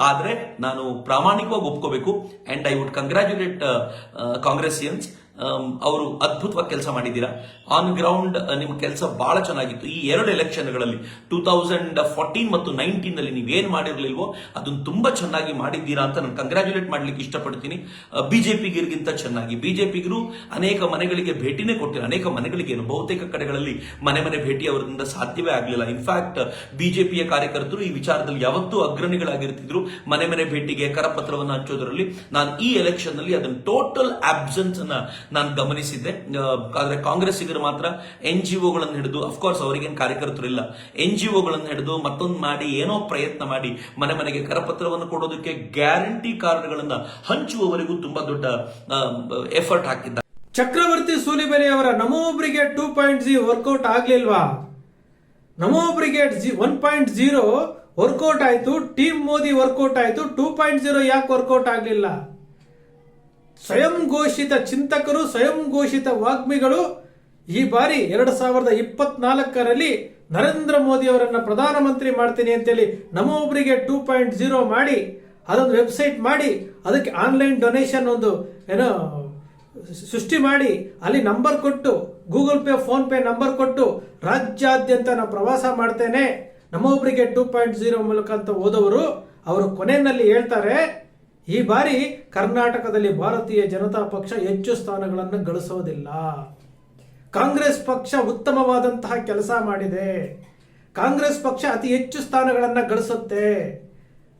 ಆದ್ರೆ ನಾನು ಪ್ರಾಮಾಣಿಕವಾಗಿ ಒಪ್ಕೋಬೇಕು and I would congratulate Congressians ಅವರು ಅದ್ಭುತವಾಗಿ ಕೆಲಸ ಮಾಡಿದ್ದೀರಾ? ಆನ್ ಗ್ರೌಂಡ್ ನಿಮ್ಮ ಕೆಲಸ ಬಹಳ ಚೆನ್ನಾಗಿತ್ತು. ಈ ಎರಡು ಎಲೆಕ್ಷನ್ಗಳಲ್ಲಿ ಟೂ ತೌಸಂಡ್ ಫೋರ್ಟೀನ್ ಮತ್ತು ನೈನ್ಟೀನ್ ಅಲ್ಲಿ ನೀವೇನು ಮಾಡಿರ್ಲಿಲ್ವೋ ಅದನ್ನ ತುಂಬಾ ಚೆನ್ನಾಗಿ ಮಾಡಿದ್ದೀರಾ ಅಂತ ನಾನು ಕಂಗ್ರ್ಯಾಚುಲೇಟ್ ಮಾಡ್ಲಿಕ್ಕೆ ಇಷ್ಟಪಡ್ತೀನಿ. ಬಿಜೆಪಿಗಿರಿಗಿಂತ ಚೆನ್ನಾಗಿ. ಬಿಜೆಪಿಗರು ಅನೇಕ ಮನೆಗಳಿಗೆ ಭೇಟಿನೇ ಕೊಟ್ಟಿಲ್ಲ ಅನೇಕ ಮನೆಗಳಿಗೆ ಏನು, ಬಹುತೇಕ ಕಡೆಗಳಲ್ಲಿ ಮನೆ ಮನೆ ಭೇಟಿ ಅವರಿಂದ ಸಾಧ್ಯವೇ ಆಗಲಿಲ್ಲ. ಇನ್ಫ್ಯಾಕ್ಟ್ ಬಿಜೆಪಿಯ ಕಾರ್ಯಕರ್ತರು ಈ ವಿಚಾರದಲ್ಲಿ ಯಾವತ್ತೂ ಅಗ್ರಣಿಗಳಾಗಿರ್ತಿದ್ರು. ಮನೆ ಮನೆ ಭೇಟಿಗೆ ಕರಪತ್ರವನ್ನು ಹಂಚೋದ್ರಲ್ಲಿ ನಾನು ಈ ಎಲೆಕ್ಷನ್ನಲ್ಲಿ ಅದನ್ನ ಟೋಟಲ್ ಆಬ್ಸೆನ್ಸ್ ಅನ್ನ ನಾನು ಗಮನಿಸಿದ್ದೆ. ಆದರೆ ಕಾಂಗ್ರೆಸ್ಸಿಗರು ಮಾತ್ರ ಎನ್ ಜಿ ಒಗಳನ್ನು ಹಿಡಿದು ಅಫ್ಕೋರ್ಸ್ ಅವರಿಗೇನು ಕಾರ್ಯಕರ್ತರು ಇಲ್ಲ. ಎನ್ ಜಿ ಒಗಳನ್ನು ಹಿಡಿದು ಮತ್ತೊಂದು ಮಾಡಿ, ಏನೋ ಪ್ರಯತ್ನ ಮಾಡಿ, ಮನೆ ಮನೆಗೆ ಕರಪತ್ರವನ್ನು ಕೊಡೋದಕ್ಕೆ ಗ್ಯಾರಂಟಿ ಕಾರ್ಡ್ಗಳನ್ನು ಹಂಚುವವರೆಗೂ ತುಂಬಾ ದೊಡ್ಡ ಎಫರ್ಟ್ ಹಾಕಿದ್ದಾರೆ. Chakravarti ಸೂಲಿಬೆಲೆಯವರ Namo Brigade two point G work out ಆಗ್ಲಿಲ್ವಾ? Namo Brigade one point zero work out ಆಯ್ತು, ಟೀಮ್ ಮೋದಿ ವರ್ಕೌಟ್ ಆಯ್ತು, ಟೂ ಪಾಯಿಂಟ್ ಜೀರೋ ಯಾಕೆ ವರ್ಕೌಟ್ ಆಗಲಿಲ್ಲ? ಸ್ವಯಂ ಘೋಷಿತ ಚಿಂತಕರು, ಸ್ವಯಂ ಘೋಷಿತ ವಾಗ್ಮಿಗಳು ಈ ಬಾರಿ ಎರಡು ಸಾವಿರದ ಇಪ್ಪತ್ನಾಲ್ಕರಲ್ಲಿ ನರೇಂದ್ರ ಮೋದಿ ಅವರನ್ನ ಪ್ರಧಾನಮಂತ್ರಿ ಮಾಡ್ತೀನಿ ಅಂತೇಳಿ ನಮ್ಮ ಒಬ್ಬರಿಗೆ ಟೂ ಪಾಯಿಂಟ್ ಜೀರೋ ಮಾಡಿ, ಅದೊಂದು ವೆಬ್ಸೈಟ್ ಮಾಡಿ, ಅದಕ್ಕೆ ಆನ್ಲೈನ್ ಡೊನೇಷನ್ ಒಂದು ಏನೋ ಸೃಷ್ಟಿ ಮಾಡಿ, ಅಲ್ಲಿ ನಂಬರ್ ಕೊಟ್ಟು, Google Pay, PhonePe number ಕೊಟ್ಟು, ರಾಜ್ಯಾದ್ಯಂತ ನಾನು ಪ್ರವಾಸ ಮಾಡ್ತೇನೆ. ನಮ್ಮೊಬ್ಬರಿಗೆ ಟೂ ಪಾಯಿಂಟ್ ಜೀರೋ ಮೂಲಕ ಅಂತ ಹೋದವರು ಅವರು ಕೊನೆಯಲ್ಲಿ ಹೇಳ್ತಾರೆ ಈ ಬಾರಿ ಕರ್ನಾಟಕದಲ್ಲಿ ಭಾರತೀಯ ಜನತಾ ಪಕ್ಷ ಹೆಚ್ಚು ಸ್ಥಾನಗಳನ್ನು ಗಳಿಸೋದಿಲ್ಲ. ಕಾಂಗ್ರೆಸ್ ಪಕ್ಷ ಉತ್ತಮವಾದಂತಹ ಕೆಲಸ ಮಾಡಿದೆ. ಕಾಂಗ್ರೆಸ್ ಪಕ್ಷ ಅತಿ ಹೆಚ್ಚು ಸ್ಥಾನಗಳನ್ನು ಗಳಿಸುತ್ತೆ.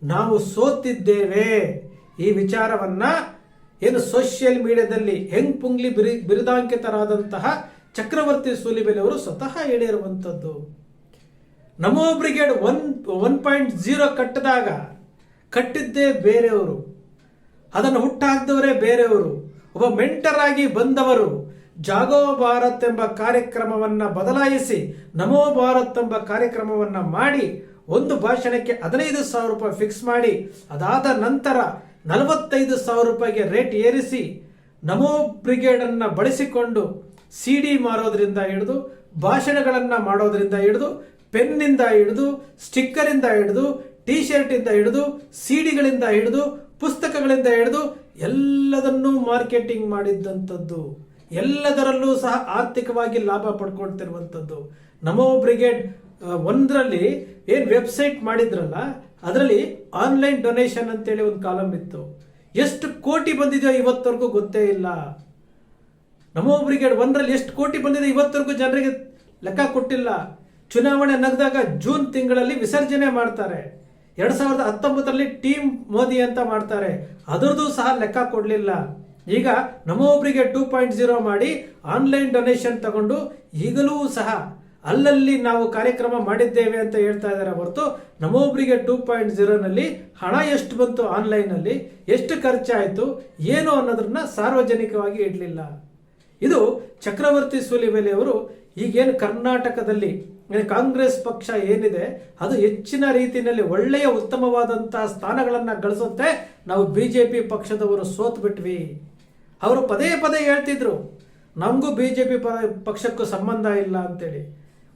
ನಾವು ಸೋತಿದ್ದೇವೆ. ಈ ವಿಚಾರವನ್ನ ಏನು ಸೋಷಿಯಲ್ ಮೀಡಿಯಾದಲ್ಲಿ ಹೆಂಗ್ ಪುಂಗ್ಲಿ ಬಿರಿ, ಬಿರುದಾಂಕಿತರಾದಂತಹ ಚಕ್ರವರ್ತಿ ಸೂಲಿಬೆಲೆ ಅವರು ಸ್ವತಃ ಹೇಳಿರುವಂಥದ್ದು Namo Brigade one one point zero ಕಟ್ಟಿದಾಗ ಕಟ್ಟಿದ್ದೇ ಬೇರೆಯವರು. ಅದನ್ನು ಹುಟ್ಟಾಕ್ದವರೇ ಬೇರೆಯವರು. ಒಬ್ಬ ಮೆಂಟರ್ ಆಗಿ ಬಂದವರು. ಜಾಗೋ ಭಾರತ್ ಎಂಬ ಕಾರ್ಯಕ್ರಮವನ್ನ ಬದಲಾಯಿಸಿ, ನಮೋ ಭಾರತ್ ಎಂಬ ಕಾರ್ಯಕ್ರಮವನ್ನ ಮಾಡಿ, ಒಂದು ಭಾಷಣಕ್ಕೆ ಹದಿನೈದು ಸಾವಿರ ರೂಪಾಯಿ ಫಿಕ್ಸ್ ಮಾಡಿ, ಅದಾದ ನಂತರ ನಲವತ್ತೈದು ಸಾವಿರ ರೂಪಾಯಿಗೆ ರೇಟ್ ಏರಿಸಿ, ನಮೋ ಬ್ರಿಗೇಡ್ ಅನ್ನ ಬಳಸಿಕೊಂಡು ಸಿ ಡಿ ಮಾರೋದ್ರಿಂದ ಹಿಡಿದು, ಭಾಷಣಗಳನ್ನು ಮಾಡೋದ್ರಿಂದ ಹಿಡಿದು, ಪೆನ್ನಿಂದ ಹಿಡಿದು, ಸ್ಟಿಕ್ಕರಿಂದ ಹಿಡಿದು ಟಿ ಶರ್ಟ್ ಇಂದ ಹಿಡಿದು ಸಿಡಿಗಳಿಂದ ಹಿಡಿದು ಪುಸ್ತಕಗಳಿಂದ ಹಿಡಿದು ಎಲ್ಲದನ್ನೂ ಮಾರ್ಕೆಟಿಂಗ್ ಮಾಡಿದ್ದಂಥದ್ದು, ಎಲ್ಲದರಲ್ಲೂ ಸಹ ಆರ್ಥಿಕವಾಗಿ ಲಾಭ ಪಡ್ಕೊಳ್ತಿರುವಂಥದ್ದು. ನಮೋ ಬ್ರಿಗೇಡ್ ಒಂದರಲ್ಲಿ ಏನು ವೆಬ್ಸೈಟ್ ಮಾಡಿದ್ರಲ್ಲ, ಅದರಲ್ಲಿ ಆನ್ಲೈನ್ ಡೊನೇಷನ್ ಅಂತೇಳಿ ಒಂದು ಕಾಲಮ್ ಇತ್ತು. ಎಷ್ಟು ಕೋಟಿ ಬಂದಿದೆಯೋ ಇವತ್ತವರೆಗೂ ಗೊತ್ತೇ ಇಲ್ಲ. ನಮೋ ಬ್ರಿಗೇಡ್ ಒಂದರಲ್ಲಿ ಎಷ್ಟು ಕೋಟಿ ಬಂದಿದೆ ಇವತ್ತರೆಗೂ ಜನರಿಗೆ ಲೆಕ್ಕ ಕೊಟ್ಟಿಲ್ಲ. ಚುನಾವಣೆ ನಗದಾಗ ಜೂನ್ ತಿಂಗಳಲ್ಲಿ ವಿಸರ್ಜನೆ ಮಾಡ್ತಾರೆ. ಎರಡ್ ಸಾವಿರದ ಹತ್ತೊಂಬತ್ತರಲ್ಲಿ ಟೀಮ್ ಮೋದಿ ಅಂತ ಮಾಡ್ತಾರೆ. ಅದರದ್ದು ಸಹ ಲೆಕ್ಕ ಕೊಡಲಿಲ್ಲ. ಈಗ ನಮ್ಮ ಒಬ್ಬರಿಗೆ ಟೂ ಪಾಯಿಂಟ್ ಜೀರೋ ಮಾಡಿ ಆನ್ಲೈನ್ ಡೊನೇಷನ್ ತಗೊಂಡು ಈಗಲೂ ಸಹ ಅಲ್ಲಲ್ಲಿ ನಾವು ಕಾರ್ಯಕ್ರಮ ಮಾಡಿದ್ದೇವೆ ಅಂತ ಹೇಳ್ತಾ ಇದ್ದಾರೆ. ಹೊರತು ನಮ್ಮೊಬ್ಬರಿಗೆ ಟೂ ಪಾಯಿಂಟ್ ಜೀರೋನಲ್ಲಿ ಹಣ ಎಷ್ಟು ಬಂತು ಆನ್ಲೈನಲ್ಲಿ, ಎಷ್ಟು ಖರ್ಚಾಯಿತು, ಏನು ಅನ್ನೋದನ್ನ ಸಾರ್ವಜನಿಕವಾಗಿ ಇಡಲಿಲ್ಲ. ಇದು ಚಕ್ರವರ್ತಿ ಸೂಲಿಬೆಲೆ ಅವರು ಈಗೇನು ಕರ್ನಾಟಕದಲ್ಲಿ ಕಾಂಗ್ರೆಸ್ ಪಕ್ಷ ಏನಿದೆ, ಅದು ಹೆಚ್ಚಿನ ರೀತಿಯಲ್ಲಿ ಒಳ್ಳೆಯ ಉತ್ತಮವಾದಂತಹ ಸ್ಥಾನಗಳನ್ನು ಗಳಿಸುತ್ತೆ. ನಾವು ಬಿಜೆಪಿ ಪಕ್ಷದವರು ಸೋತ್ ಬಿಟ್ವಿ ಅವರು ಪದೇ ಪದೇ ಹೇಳ್ತಿದ್ರು, ನಮಗೂ ಬಿಜೆಪಿ ಪಕ್ಷಕ್ಕೂ ಸಂಬಂಧ ಇಲ್ಲ ಅಂತೇಳಿ.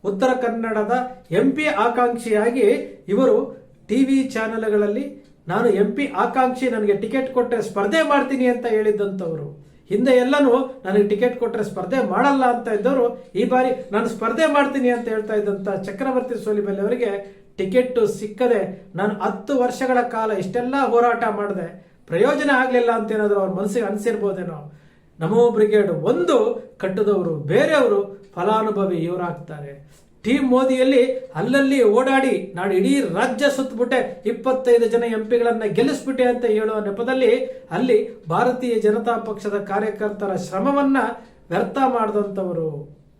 ಉತ್ತರ ಕನ್ನಡದ ಎಂ ಪಿ ಆಕಾಂಕ್ಷಿಯಾಗಿ ಇವರು ಟಿವಿ ಚಾನೆಲ್ಗಳಲ್ಲಿ, ನಾನು ಎಂ ಪಿ ಆಕಾಂಕ್ಷಿ, ನನಗೆ ಟಿಕೆಟ್ ಕೊಟ್ಟರೆ ಸ್ಪರ್ಧೆ ಮಾಡ್ತೀನಿ ಅಂತ ಹೇಳಿದ್ದಂಥವ್ರು ಹಿಂದೆ ಎಲ್ಲನೂ ನನಗೆ ಟಿಕೆಟ್ ಕೊಟ್ಟರೆ ಸ್ಪರ್ಧೆ ಮಾಡಲ್ಲ ಅಂತ ಇದ್ದವರು, ಈ ಬಾರಿ ನಾನು ಸ್ಪರ್ಧೆ ಮಾಡ್ತೀನಿ ಅಂತ ಹೇಳ್ತಾ ಇದ್ದಂಥ ಚಕ್ರವರ್ತಿ ಸೋಲಿಬೆಲೆ ಅವರಿಗೆ ಟಿಕೆಟ್ ಸಿಕ್ಕದೆ ನಾನು ಹತ್ತು ವರ್ಷಗಳ ಕಾಲ ಇಷ್ಟೆಲ್ಲ ಹೋರಾಟ ಮಾಡಿದೆ. ಪ್ರಯೋಜನ ಆಗಲಿಲ್ಲ ಅಂತ ಏನಾದರೂ ಅವ್ರ ಮನಸ್ಸಿಗೆ ಅನಿಸಿರ್ಬೋದೇನೋ? ನಮೋ ಬ್ರಿಗೇಡ್ ಒಂದು, ಕಟ್ಟದವರು ಬೇರೆಯವರು ಫಲಾನುಭವಿ ಇವರಾಗ್ತಾರೆ. ಟೀಮ್ ಮೋದಿಯಲ್ಲಿ ಅಲ್ಲಲ್ಲಿ ಓಡಾಡಿ ನಾನು ಇಡೀ ರಾಜ್ಯ ಸುತ್ತಬಿಟ್ಟೆ ಇಪ್ಪತ್ತೈದು ಜನ ಎಂ ಪಿಗಳನ್ನು ಗೆಲ್ಲಿಸ್ಬಿಟ್ಟೆ ಅಂತ ಹೇಳುವ ನೆಪದಲ್ಲಿ ಅಲ್ಲಿ ಭಾರತೀಯ ಜನತಾ ಪಕ್ಷದ ಕಾರ್ಯಕರ್ತರ ಶ್ರಮವನ್ನು ವ್ಯರ್ಥ ಮಾಡಿದಂಥವರು.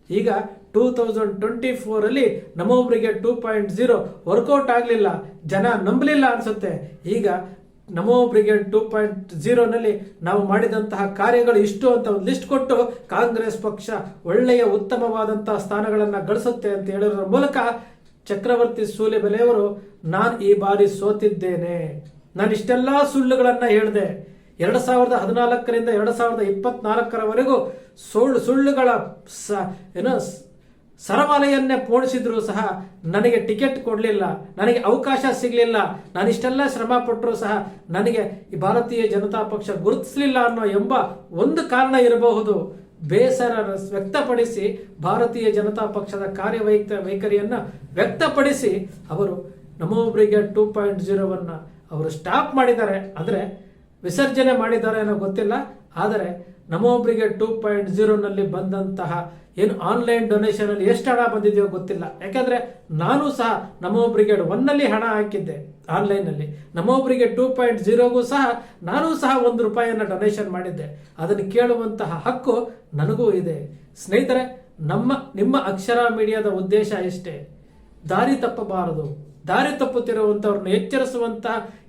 ಈಗ ಟೂ ತೌಸಂಡ್ ಟ್ವೆಂಟಿ ಫೋರಲ್ಲಿ ಅಲ್ಲಿ Namo Brigade two point zero work out ಆಗಲಿಲ್ಲ. ಜನ ನಂಬಲಿಲ್ಲ ಅನ್ಸುತ್ತೆ. ಈಗ ನಮೋ ಬ್ರಿಗೇಡ್ ಟೂ ಪಾಯಿಂಟ್ ಜೀರೋನಲ್ಲಿ ನಾವು ಮಾಡಿದಂತಹ ಕಾರ್ಯಗಳು ಇಷ್ಟು ಅಂತ ಒಂದು ಲಿಸ್ಟ್ ಕೊಟ್ಟು ಕಾಂಗ್ರೆಸ್ ಪಕ್ಷ ಒಳ್ಳೆಯ ಉತ್ತಮವಾದಂತಹ ಸ್ಥಾನಗಳನ್ನು ಗಳಿಸುತ್ತೆ ಅಂತ ಹೇಳೋದ್ರ ಮೂಲಕ ಚಕ್ರವರ್ತಿ ಸೂಲಿಬೆಲೆಯವರು, ನಾನು ಈ ಬಾರಿ ಸೋತಿದ್ದೇನೆ. ನಾನು ಇಷ್ಟೆಲ್ಲ ಸುಳ್ಳುಗಳನ್ನು ಹೇಳಿದೆ. ಎರಡು ಸಾವಿರದ ಹದಿನಾಲ್ಕರಿಂದ ಎರಡು ಸಾವಿರದ ಇಪ್ಪತ್ನಾಲ್ಕರವರೆಗೂ ಸುಳ್ಳು ಸುಳ್ಳುಗಳ ಸ, ಏನೋ ಸರಮಾಲೆಯನ್ನೇ ಪೋಣಿಸಿದ್ರು ಸಹ ನನಗೆ ಟಿಕೆಟ್ ಕೊಡಲಿಲ್ಲ, ನನಗೆ ಅವಕಾಶ ಸಿಗಲಿಲ್ಲ ನಾನು ಇಷ್ಟೆಲ್ಲ ಶ್ರಮ ಪಟ್ಟರೂ ಸಹ ನನಗೆ ಈ ಭಾರತೀಯ ಜನತಾ ಪಕ್ಷ ಗುರುತಿಸಲಿಲ್ಲ ಅನ್ನೋ ಎಂಬ ಒಂದು ಕಾರಣ ಇರಬಹುದು. ಬೇಸರ ವ್ಯಕ್ತಪಡಿಸಿ ಭಾರತೀಯ ಜನತಾ ಪಕ್ಷದ ಕಾರ್ಯವೈಖ ವೈಖರಿಯನ್ನು ವ್ಯಕ್ತಪಡಿಸಿ ಅವರು ನಮೋ ಬ್ರಿಗೇಡ್ ಟೂ ಪಾಯಿಂಟ್ ಜೀರೋವನ್ನು ಅವರು ಸ್ಟಾಪ್ ಮಾಡಿದ್ದಾರೆ. ಅಂದರೆ ವಿಸರ್ಜನೆ ಮಾಡಿದ್ದಾರೆ ಅನ್ನೋ ಗೊತ್ತಿಲ್ಲ. ಆದರೆ ನಮೋ ಬ್ರಿಗೇಡ್ ಟೂ ಪಾಯಿಂಟ್ ಜೀರೋನಲ್ಲಿ ಬಂದಂತಹ ಏನು ಆನ್ಲೈನ್ ಡೊನೇಷನಲ್ಲಿ ಎಷ್ಟು ಹಣ ಬಂದಿದೆಯೋ ಗೊತ್ತಿಲ್ಲ. ಯಾಕಂದ್ರೆ ನಾನು ಸಹ ನಮೋ ಬ್ರಿಗೇಡ್ ಒನ್ನಲ್ಲಿ ಹಣ ಹಾಕಿದ್ದೆ ಆನ್ಲೈನ್ ಅಲ್ಲಿ. ನಮೋ ಬ್ರಿಗೇಡ್ ಟೂ ಪಾಯಿಂಟ್ ಜೀರೋಗೂ ಸಹ ನಾನು ಸಹ ಒಂದು ರೂಪಾಯಿಯನ್ನು ಡೊನೇಷನ್ ಮಾಡಿದ್ದೆ. ಅದನ್ನು ಕೇಳುವಂತಹ ಹಕ್ಕು ನನಗೂ ಇದೆ. ಸ್ನೇಹಿತರೆ, ನಮ್ಮ, ನಿಮ್ಮ ಅಕ್ಷರ ಮೀಡಿಯಾದ ಉದ್ದೇಶ ಎಷ್ಟೇ. ದಾರಿ ತಪ್ಪಬಾರದು. ದಾರಿ ತಪ್ಪುತ್ತಿರುವಂಥವ್ರನ್ನ ಎಚ್ಚರಿಸುವಂತಹ